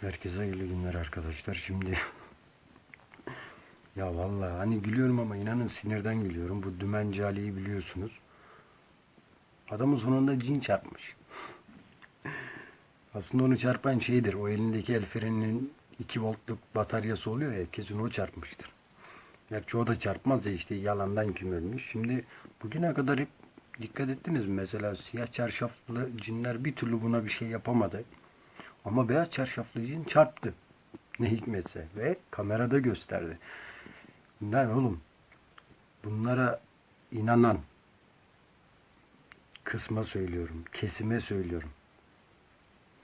Herkese hayırlı günler arkadaşlar. Şimdi ya vallahi hani gülüyorum ama inanın sinirden gülüyorum. Bu Dümenci Ali'yi biliyorsunuz. Adamın sonunda cin çarpmış. Aslında onu çarpan şeydir. O elindeki el freninin 2 voltluk bataryası oluyor ya kesin o çarpmıştır. Gerçi o da çarpmaz ya işte yalandan kim ölmüş. Şimdi bugüne kadar hep dikkat ettiniz mi? Mesela siyah çarşaflı cinler bir türlü buna bir şey yapamadı. Ama beyaz çarşaflı cin çarptı. Ne hikmetse. Ve kamerada gösterdi. Lan oğlum bunlara inanan kısma söylüyorum. Kesime söylüyorum.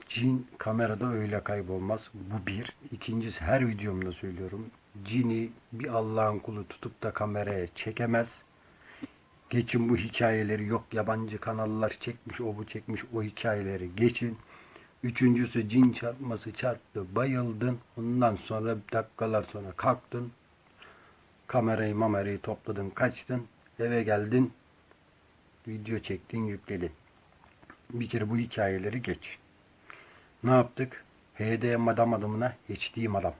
Cin kamerada öyle kaybolmaz. Bu bir. İkincisi her videomda söylüyorum. Cini bir Allah'ın kulu tutup da kameraya çekemez. Geçin bu hikayeleri yok yabancı kanallar çekmiş o bu çekmiş o hikayeleri geçin. Üçüncüsü cin çarpması çarptı bayıldın. Ondan sonra dakikalar sonra kalktın. Kamerayı mamerayı topladın kaçtın. Eve geldin. Video çektin yükledin. Bir kere bu hikayeleri geç. Ne yaptık? HD madam adamına HD madam.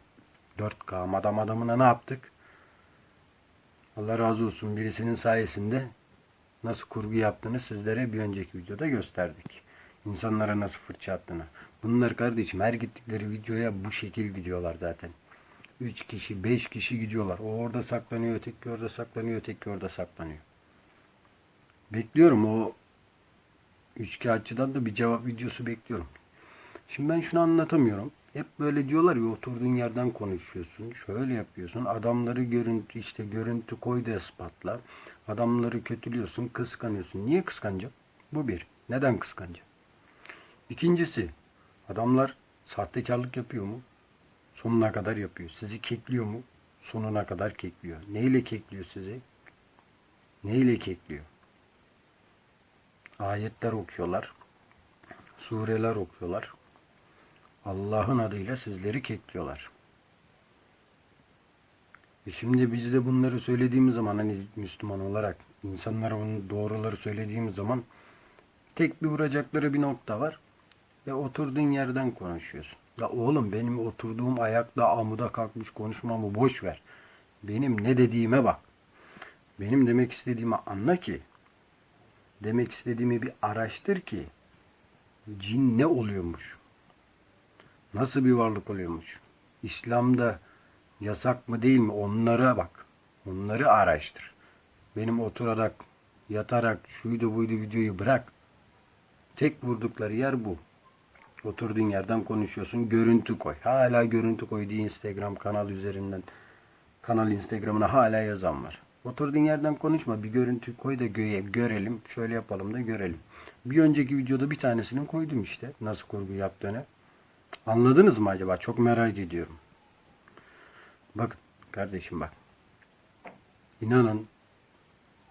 4K madam adamına ne yaptık? Allah razı olsun birisinin sayesinde nasıl kurgu yaptığını sizlere bir önceki videoda gösterdik. İnsanlara nasıl fırça attığını. Bunlar kardeşim her gittikleri videoya bu şekil gidiyorlar zaten. 3 kişi, 5 kişi gidiyorlar. O orada saklanıyor, öteki orada saklanıyor, öteki orada saklanıyor. Bekliyorum o üçkağıtçıdan da bir cevap videosu bekliyorum. Şimdi ben şunu anlatamıyorum. Hep böyle diyorlar ya oturduğun yerden konuşuyorsun. Şöyle yapıyorsun. Adamları görüntü işte görüntü koy da ispatla. Adamları kötülüyorsun, kıskanıyorsun. Niye kıskanacak? Bu bir. Neden kıskanacak? İkincisi, adamlar sahtekarlık yapıyor mu? Sonuna kadar yapıyor. Sizi kekliyor mu? Sonuna kadar kekliyor. Neyle kekliyor sizi? Neyle kekliyor? Ayetler okuyorlar. Sureler okuyorlar. Allah'ın adıyla sizleri kekliyorlar. E şimdi biz de bunları söylediğimiz zaman hani Müslüman olarak insanlara bunu doğruları söylediğimiz zaman tek bir vuracakları bir nokta var ve oturduğun yerden konuşuyorsun. Ya oğlum benim oturduğum ayakla amuda kalkmış konuşmamı boş ver. Benim ne dediğime bak. Benim demek istediğimi anla ki demek istediğimi bir araştır ki cin ne oluyormuş? Nasıl bir varlık oluyormuş? İslam'da yasak mı değil mi? Onlara bak. Onları araştır. Benim oturarak, yatarak, şuydu buydu videoyu bırak. Tek vurdukları yer bu. Oturduğun yerden konuşuyorsun. Görüntü koy. Hala görüntü koy Instagram kanal üzerinden kanal Instagram'ına hala yazan var. Oturduğun yerden konuşma. Bir görüntü koy da göğe, görelim. Şöyle yapalım da görelim. Bir önceki videoda bir tanesini koydum işte. Nasıl kurgu yaptığını. Anladınız mı acaba? Çok merak ediyorum. Bakın kardeşim bak. İnanın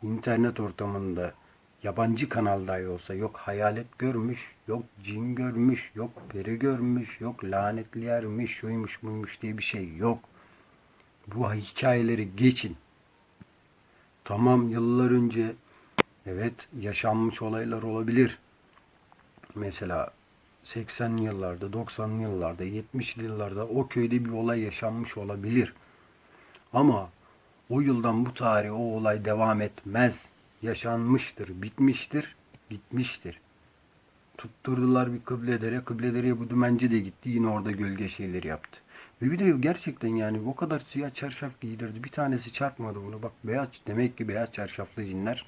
internet ortamında yabancı kanal olsa yok hayalet görmüş, yok cin görmüş, yok peri görmüş, yok lanetli yermiş, şuymuş buymuş diye bir şey yok. Bu hikayeleri geçin. Tamam yıllar önce evet yaşanmış olaylar olabilir. Mesela 80'li yıllarda, 90'lı yıllarda, 70'li yıllarda o köyde bir olay yaşanmış olabilir. Ama o yıldan bu tarihe o olay devam etmez. Yaşanmıştır, bitmiştir, gitmiştir. Tutturdular bir kıbledere. Kıbledereye bu dümenci de gitti. Yine orada gölge şeyleri yaptı. Ve bir de gerçekten yani o kadar siyah çarşaf giydirdi. Bir tanesi çarpmadı bunu. Bak beyaz demek ki beyaz çarşaflı cinler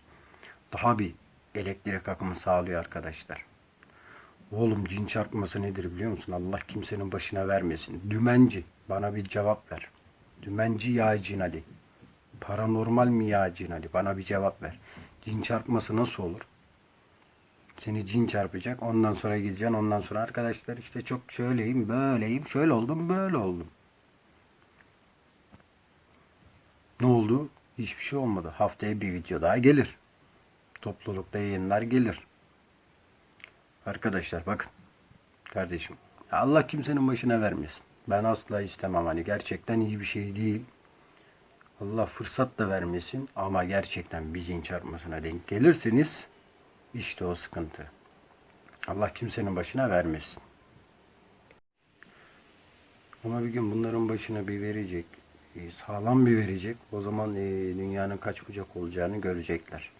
daha bir elektrik akımı sağlıyor arkadaşlar. Oğlum cin çarpması nedir biliyor musun? Allah kimsenin başına vermesin. Dümenci bana bir cevap ver. Dümenci ya cin Ali. Paranormal mi ya cin Ali? Bana bir cevap ver. Cin çarpması nasıl olur? Seni cin çarpacak. Ondan sonra gideceksin. Ondan sonra arkadaşlar işte çok şöyleyim, böyleyim. Şöyle oldum, böyle oldum. Ne oldu? Hiçbir şey olmadı. Haftaya bir video daha gelir. Toplulukta yayınlar gelir. Arkadaşlar bakın. Kardeşim. Allah kimsenin başına vermesin. Ben asla istemem. Hani gerçekten iyi bir şey değil. Allah fırsat da vermesin. Ama gerçekten bir cin çarpmasına denk gelirseniz işte o sıkıntı. Allah kimsenin başına vermesin. Ama bir gün bunların başına bir verecek. e, Sağlam bir verecek. O zaman e, dünyanın kaç bucak olacağını görecekler.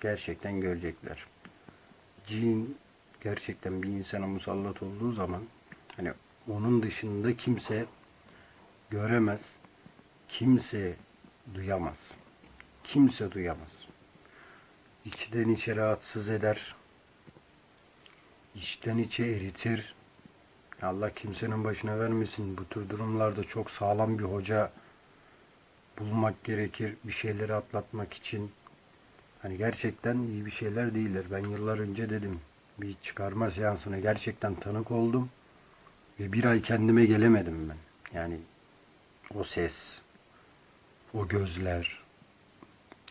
Gerçekten görecekler. Cin gerçekten bir insana musallat olduğu zaman hani onun dışında kimse göremez. Kimse duyamaz. Kimse duyamaz. İçten içe rahatsız eder. İçten içe eritir. Allah kimsenin başına vermesin. Bu tür durumlarda çok sağlam bir hoca bulmak gerekir. Bir şeyleri atlatmak için. Hani gerçekten iyi bir şeyler değiller. Ben yıllar önce dedim. Bir çıkarma seansına gerçekten tanık oldum. Ve bir ay kendime gelemedim ben. Yani o ses, o gözler.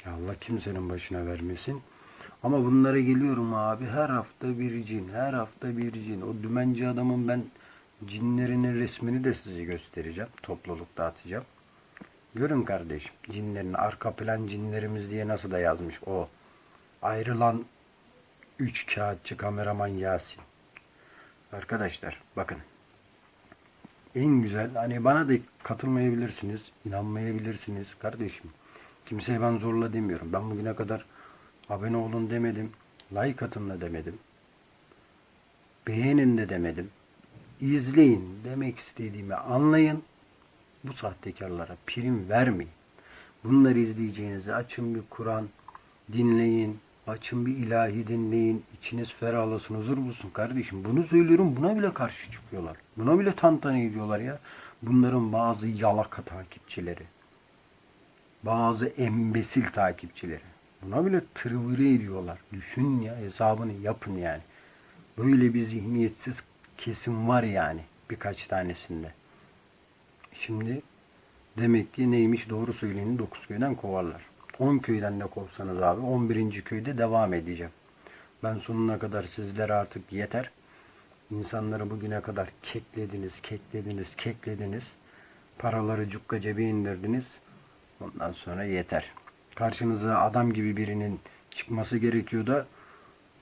Ya Allah kimsenin başına vermesin. Ama bunlara geliyorum abi. Her hafta bir cin, her hafta bir cin. O dümenci adamın ben cinlerinin resmini de size göstereceğim. Toplulukta atacağım. Görün kardeşim. Cinlerin arka plan cinlerimiz diye nasıl da yazmış o. Ayrılan üç kağıtçı kameraman Yasin. Arkadaşlar bakın. En güzel hani bana da katılmayabilirsiniz, inanmayabilirsiniz kardeşim. Kimseye ben zorla demiyorum. Ben bugüne kadar abone olun demedim. Like atın da demedim. Beğenin de demedim. İzleyin demek istediğimi anlayın. Bu sahtekarlara prim vermeyin. Bunları izleyeceğinizi açın bir Kur'an dinleyin. Açın bir ilahi dinleyin. İçiniz ferahlasın, huzur bulsun kardeşim. Bunu söylüyorum buna bile karşı çıkıyorlar. Buna bile tantana ediyorlar ya. Bunların bazı yalaka takipçileri. Bazı embesil takipçileri. Buna bile tırvırı ediyorlar. Düşün ya hesabını yapın yani. Böyle bir zihniyetsiz kesim var yani birkaç tanesinde. Şimdi demek ki neymiş doğru söyleyeni 9 köyden kovarlar. 10 köyden de kovsanız abi 11. köyde devam edeceğim. Ben sonuna kadar sizlere artık yeter. İnsanları bugüne kadar keklediniz, keklediniz, keklediniz. Paraları cukka cebe indirdiniz. Ondan sonra yeter. Karşınıza adam gibi birinin çıkması gerekiyor da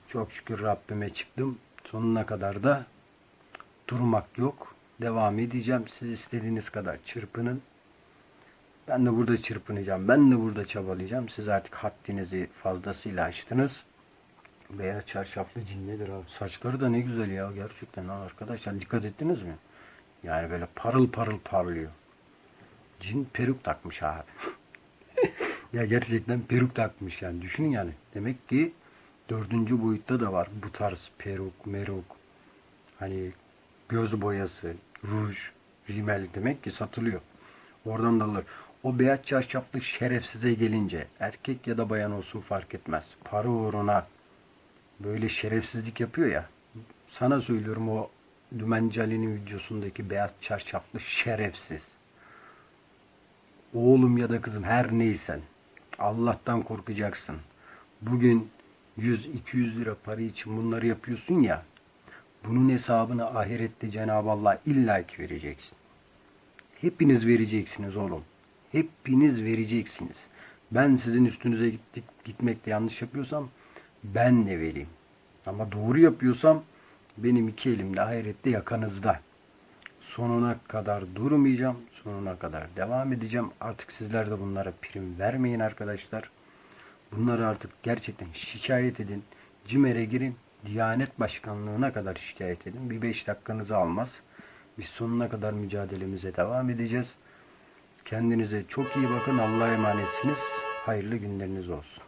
çok şükür Rabbime çıktım. Sonuna kadar da durmak yok. Devam edeceğim. Siz istediğiniz kadar çırpının. Ben de burada çırpınacağım. Ben de burada çabalayacağım. Siz artık haddinizi fazlasıyla aştınız. Beyaz çarşaflı cin nedir abi? Saçları da ne güzel ya gerçekten ha arkadaşlar dikkat ettiniz mi? Yani böyle parıl parıl parlıyor. Cin peruk takmış abi. ya gerçekten peruk takmış yani düşünün yani. Demek ki dördüncü boyutta da var bu tarz peruk, meruk. Hani göz boyası, ruj, rimel demek ki satılıyor. Oradan da alır. O beyaz çarşaflı şerefsize gelince erkek ya da bayan olsun fark etmez. Para uğruna böyle şerefsizlik yapıyor ya. Sana söylüyorum o Dümenci Ali'nin videosundaki beyaz çarşaflı şerefsiz. Oğlum ya da kızım her neysen Allah'tan korkacaksın. Bugün 100-200 lira para için bunları yapıyorsun ya. Bunun hesabını ahirette Cenab-ı Allah illaki vereceksin. Hepiniz vereceksiniz oğlum. Hepiniz vereceksiniz. Ben sizin üstünüze gittik, gitmekte yanlış yapıyorsam ben de vereyim. Ama doğru yapıyorsam benim iki elim de ahirette yakanızda. Sonuna kadar durmayacağım. Sonuna kadar devam edeceğim. Artık sizler de bunlara prim vermeyin arkadaşlar. Bunları artık gerçekten şikayet edin. CİMER'e girin. Diyanet Başkanlığı'na kadar şikayet edin. Bir beş dakikanızı almaz. Biz sonuna kadar mücadelemize devam edeceğiz. Kendinize çok iyi bakın. Allah'a emanetsiniz. Hayırlı günleriniz olsun.